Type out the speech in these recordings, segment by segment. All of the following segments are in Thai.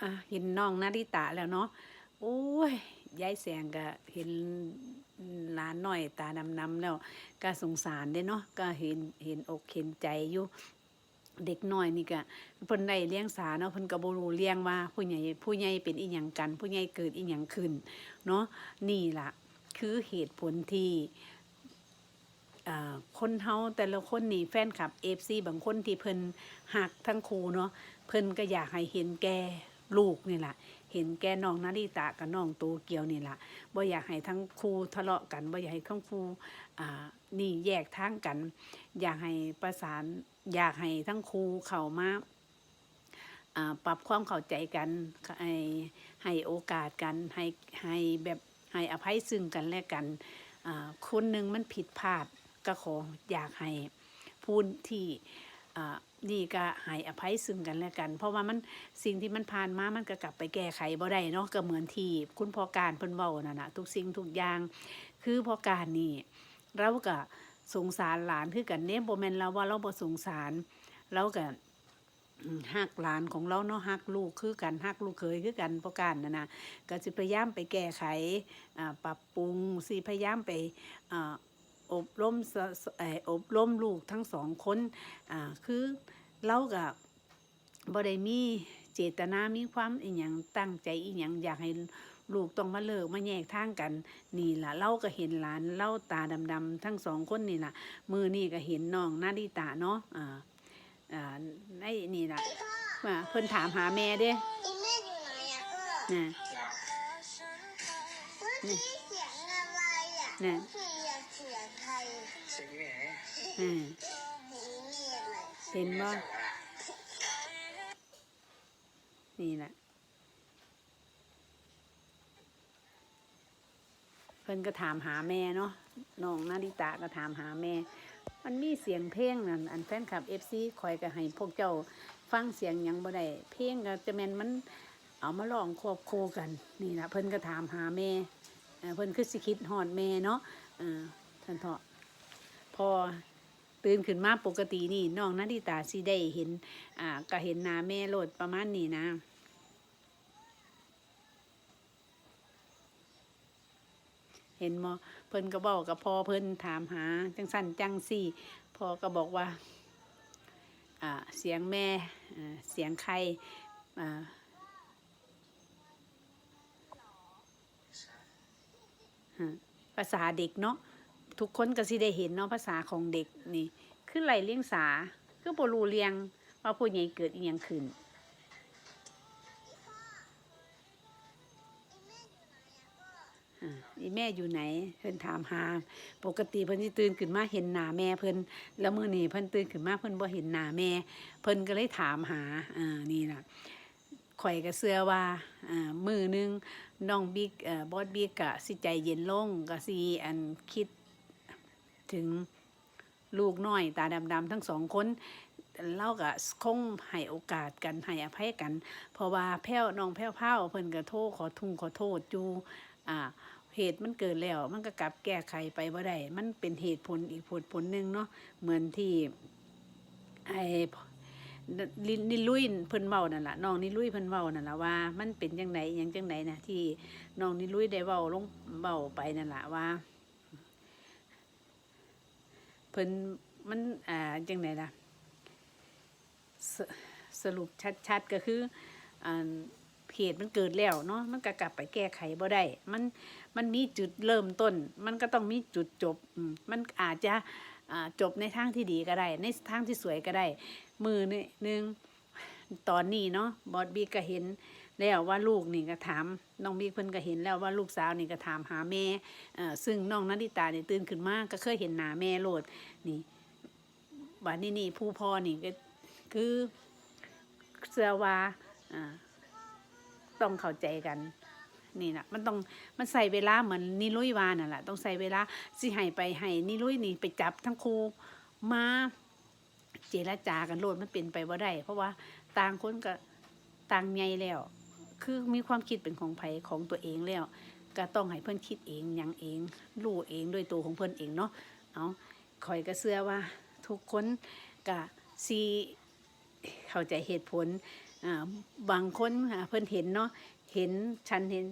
อะเห็นน้องนาริตะแล้วเนาะโอ้ยยายแสงก็เห็นหลานน้อยตาดำๆแล้วก็สงสารเด้เนาะก็เห็นเห็นอกเห็นใจอยู่เด็กน้อยนี่ก็เพิ่นได้เลี้ยงสาเนาะเพิ่นก็บ่รู้เลี้ยงว่าผู้ใหญ่ผู้ใหญ่เป็นอีหยังกัน ผู้ใหญ่เกิดอีหยังขึ้นเนาะนี่ล่ะคือเหตุผลที่คนเฮาแต่ละคนนี่แฟนคลับ FC บางคนที่เพิ่นหักทั้งครูเนาะเพิ่นก็อยากให้เห็นแก่ ลูกนี่แหละเห็นแก่น้องนาริตะกับน้องโตเกียวนี่แหละบ่อยากให้ทั้งครูทะเลาะกันบ่อยากให้ทั้งครูอ่านี่แยกทางกัน อยากให้ประสานอยากให้ทั้งครูเข้ามาอ่าปรับความเข้าใจกันให้ให้โอกาสกันให้ให้แบบให้อภัยซึ่งกันและกันคนหนึ่งมันผิดพลาดก็ขออยากให้พูดที่ นี่ก็ให้อภัยซึ่งกันและกัน เพราะว่ามันสิ่งที่มันผ่านมามันก็กลับไปแก้ไขบ่ได้เนาะก็เหมือนที่คุณพ่อการเพิ่นเว้านั่นน่ะทุกสิ่งทุกอย่าง คือพ่อการนี่เราก็สงสารหลานคือกันเน่บ่แม่นเราว่าเราบ่สงสารเราก็อืมฮักหลานของเราเนาะฮักลูกคือกันฮักลูกเคยคือกันพ่อการนั่นน่ะก็สิพยายามไปแก้ไขปรับปรุงสิพยายามไป อ่าอบรมสสเอ่ออบรมลูกทั้งสองคนอ่าคือเราก็บ่ได้มีเจตนามีความอีหยังตั้งใจอีหยังอยากให้ลูกต้องมาเลิกมาแยกทางกัน นี่ล่ะเราก็เห็นหลานเล่าตาดำๆทั้งสองคนนี่ล่ะ มือนี่ก็เห็นน้องนาดิตาเนาะอ่าอ่าในนี่ล่ะว่าเพิ่นถามหาแม่เด้อีแม่อยู่ไหนอะเออน่ะเมื่อกี้เสียงอะไรอะน่ะ อ่าอีแม่เห็นบ่นี่ล่ะเพิ่นก็ถามหาแม่เนาะน้องนาดิตาก็ถามหาแม่ มันมีเสียงเพลงนั่นอันแฟนคลับ FC คอยก็ให้พวกเจ้าฟังเสียงยังบ่ได้เพลงก็จะแม่นมันเอามาร้องควบคู่กัน นี่ละเพิ่นก็ถามหาแม่เพิ่นคือสิคิดฮอดแม่เนาะเออท่านเถาะ พอตื่นขึ้นมาปกตินี่น้องนาดิตาสิได้เห็น อ่าก็เห็นหน้าแม่โลดประมาณนี้นะเห็นมอเพิ่นก็บอกกับพ่อเพิ่นถามหา จังสั้นจังสี่พ่อก็บอกว่าอ่าเสียงแม่เสียงใครอ่าภาษาเด็กเนาะ ทุกคนก็สิได้เห็นเนาะภาษาของเด็กนี่คือไหลเลี้ยงสาคือบ่รู้เรียงว่าผู้ใหญ่เกิดอีหยังขึ้นอีแม่อยู่ไหน เพิ่นถามหา ปกติเพิ่นสิตื่นขึ้นมาเห็นหน้าแม่เพิ่นแล้วมื้อนี้เพิ่นตื่นขึ้นมาเพิ่นบ่เห็นหน้าแม่ เพิ่นก็เลยถามหาอ่านี่ล่ะข่อยก็เชื่อว่าอ่ามือหนึงน้องบิ๊กเอ่อบอสบิ๊กก็สิใจเย็นลงก็สิอันคิด ถึงลูกน้อย ตาดำๆทั้งสองคนเราก็คงให้โอกาสกันให้อภัยกัน เพราะว่าแพ้วน้องแพ้วเผาเพิ่นก็โทรขอทุ่งขอโทษอยู่อ่าเหตุมันเกิดแล้ว มันก็กลับแก้ไขไปบ่ได้มันเป็นเหตุผลอีกผลผลหนึ่งเนาะเหมือนที่ไอ้ลินิลุยเพิ่นเว้านั่นล่ะน้องนิลุยเพิ่นเว้านั่นล่ะว่า มันเป็นจังไดหยังจังไดนะที่น้องนิลุยได้เว้าลงเว้าไปนั่นล่ะว่า เพิ่นมันอ่าจังไดล่ะสสรุปชัดๆก็คืออ่าเหตุมันเกิดแล้วเนาะมันก็กลับไปแก้ไขบ่ได้มันมันมีจุดเริ่มต้น มันก็ต้องมีจุดจบอืมมันอาจจะอ่าจบในทางที่ดีก็ได้ ในทางที่สวยก็ได้ มือนี่หนึ่งตอนนี้เนาะบอสบีก็เห็น แล้วว่าลูกนี่ก็ถามน้องบีเพิ่นก็เห็นแล้วว่าลูกสาวนี่ก็ถามหาแม่ซึ่งน้องนันทิตาเนี่ยตื่นขึ้นมากก็เคยเห็นหน้าแม่โลดนี่บัดนี้นี่ผู้พ่อนี่ก็คือเสื้อว่าต้องเข้าใจกันนี่นะมันต้องมันใส่เวลาเหมือนนิลุยวานั่นแหละต้องใส่เวลาสิให้ไปให้นิลุยนี่ไปจับทั้งครูมาเจรจากันโลดมันเป็นไปว่าได้ เพราะว่าต่างคนก็ต่างใหญ่แล้ว คือมีความคิดเป็นของไผของตัวเองแล้ว ก็ต้องให้เพิ่อนคิดเองยังเองรู้เองด้วยตัวของเพิ่อนเองเนาะเอาคอยก็เชื่อว่าทุกคนก็ซีเข้าใจเหตุผลอ่าบางคนเพิ่อนเห็นเนาะเห็นฉันเห็น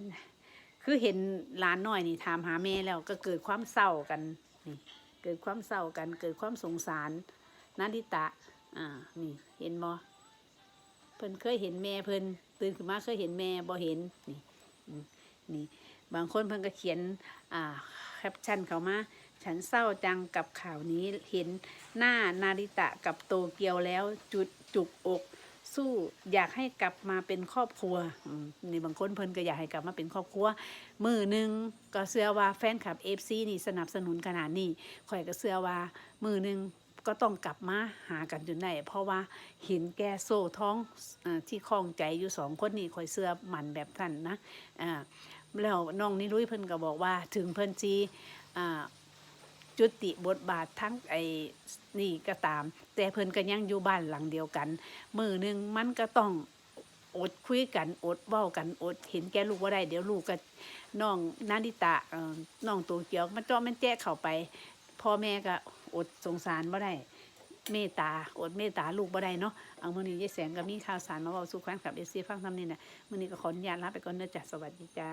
คือเห็นหลานน้อยนี่ถามหาแม่แล้วก็เกิดความเศร้ากันนี่เกิดความเศร้ากัน เกิดความสงสารนาดิตะอ่านี่เห็นบ่ เพิ่นเคยเห็นแม่เพิ่นตื่นขึ้นมาเคยเห็นแม่บ่เห็นนี่นี่บางคนเพิ่นก็เขียนอ่าแคปชั่นเขามาฉันเศร้าจังกับข่าวนี้เห็นหน้านาริตะกับโตเกียวแล้วจุดจุกอก สู้อยากให้กลับมาเป็นครอบครัวนี่บางคนเพิ่นก็อยากให้กลับมาเป็นครอบครัว มือหนึ่งก็เชื่อว่าแฟนคลับเอฟซีนี่สนับสนุนขนาดนี้ข่อยก็เชื่อว่ามือหนึ่ง ก็ต้องกลับมาหากันจนได้เพราะว่าเห็นแก่โซ่ท้องอที่คล้องใจอยู่สองคนนี่ข่อยเชื่อมันแบบท่านนะอ่าแล้วน้องนิรุยเพิ่นก็บอกว่าถึงเพิ่นจีจุติบทบาททั้งไอ้นี่ก็ตาม แต่เพิ่นก็ยังอยู่บ้านหลังเดียวกัน มือหนึ่งมันก็ต้องอดคุยกันอดเว้ากันอดเห็นแก่ลูกว่าได้เดี๋ยวลูกก็น้องนาดิตะเอ่อน้องตัวเกียวมันจ้อมันแจ้เข้าไป พ่อแม่ก็อดสงสารบ่ได้เมตตาอดเมตตาลูกบ่ได้เนาะเอามื้อนี้ยายแสงก็มีข่าวสารมาเว้าสู่แฟนคลับ FC ฟังทำนี่น่ะมื้อนี้ก็ขออนุญาตลาไปก่อนเด้อจ้ะสวัสดีจ้า